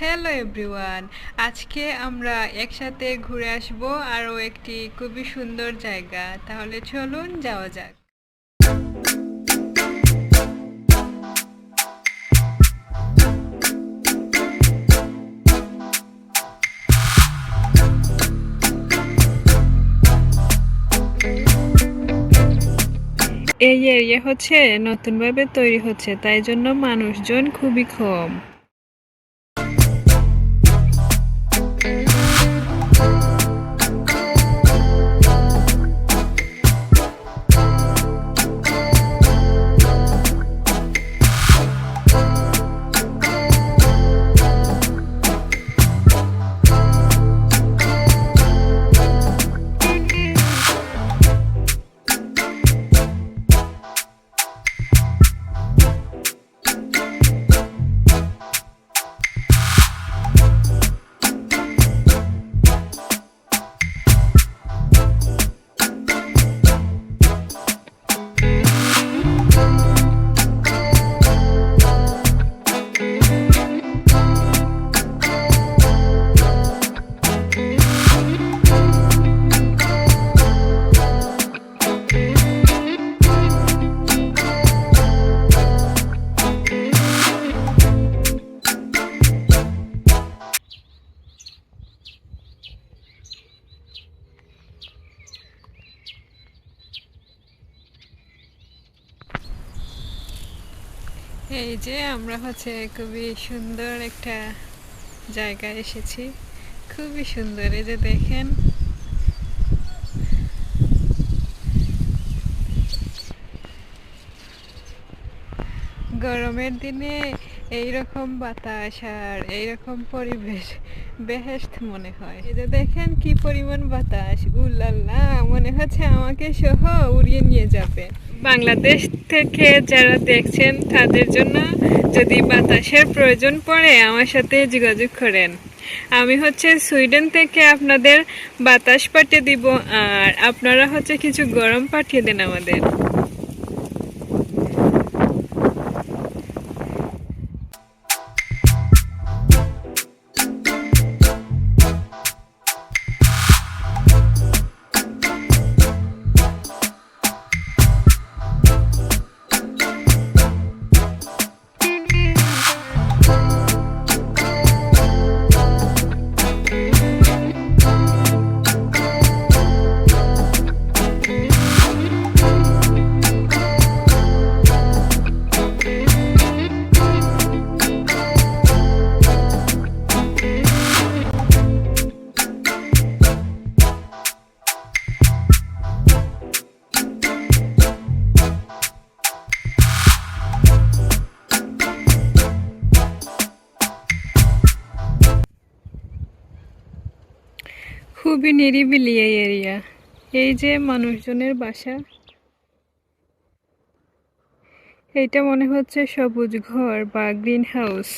Hello everyone, আজকে আমরা একসাথে ঘুরে আসব আরও একটি খুবই সুন্দর জায়গা। তাহলে চলুন যাওয়া যাক। এই এরিয়া হচ্ছে নতুনভাবে তৈরি হচ্ছে, তাই জন্য মানুষজন খুবই কম। এই যে আমরা হচ্ছে খুবই সুন্দর একটা জায়গায় এসেছি। খুবই সুন্দর, এই যে দেখেন। গরমের দিনে এই রকম বাতাস আর এইরকম পরিবেশ বেহেস্ত মনে হয়। এটা দেখেন কি পরিমাণ বাতাস, উল্লাল্লা, মনে হচ্ছে আমাকে সহ উড়িয়ে নিয়ে যাবে। বাংলাদেশ থেকে যারা দেখছেন, তাদের জন্য যদি বাতাসের প্রয়োজন পড়ে, আমার সাথে যোগাযোগ করেন। আমি হচ্ছে সুইডেন থেকে আপনাদের বাতাস পাঠিয়ে দিব, আর আপনারা হচ্ছে কিছু গরম পাঠিয়ে দেন আমাদের। খুবই নিরিবিলি এই এরিয়া এই যে মানুষজনের বাসা। এইটা মনে হচ্ছে সবুজ ঘর বা গ্রিন হাউস।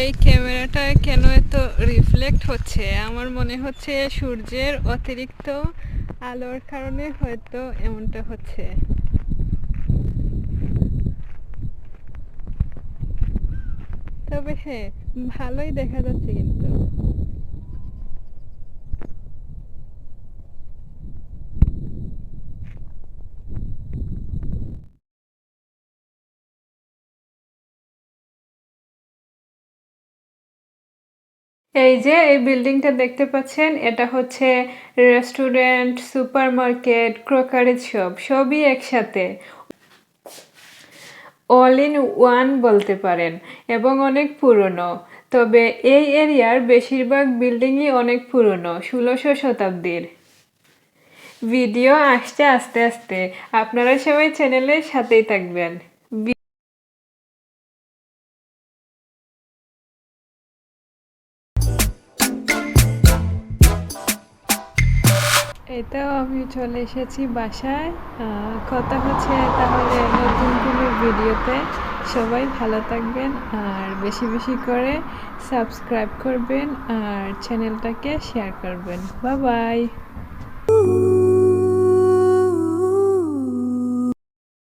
এই ক্যামেরাটা কেন এত রিফ্লেক্ট হচ্ছে? আমার মনে হচ্ছে সূর্যের অতিরিক্ত আলোর কারণে হয়তো এমনটা হচ্ছে। তবে হ্যাঁ ভালোই দেখা যাচ্ছে কিন্তু। এই যে, এই বিল্ডিংটা দেখতে পাচ্ছেন, এটা হচ্ছে রেস্টুরেন্ট সুপারমার্কেট ক্রোকারিজ শপ সবই একসাথে। অল ইন ওয়ান বলতে পারেন, এবং অনেক পুরনো। তবে এই এরিয়ার বেশিরভাগ বিল্ডিংই অনেক পুরনো, ষোলোশো শতাব্দীর। ভিডিও আসছে আস্তে আস্তে। আপনারা সবাই চ্যানেলের সাথেই থাকবেন। তো আমি চলে এসেছি বাসায়। কথা হচ্ছে তাহলে নতুন কোনো ভিডিওতে। সবাই ভালো থাকবেন আর বেশি বেশি করে সাবস্ক্রাইব করবেন আর চ্যানেলটাকে শেয়ার করবেন। বা বাই।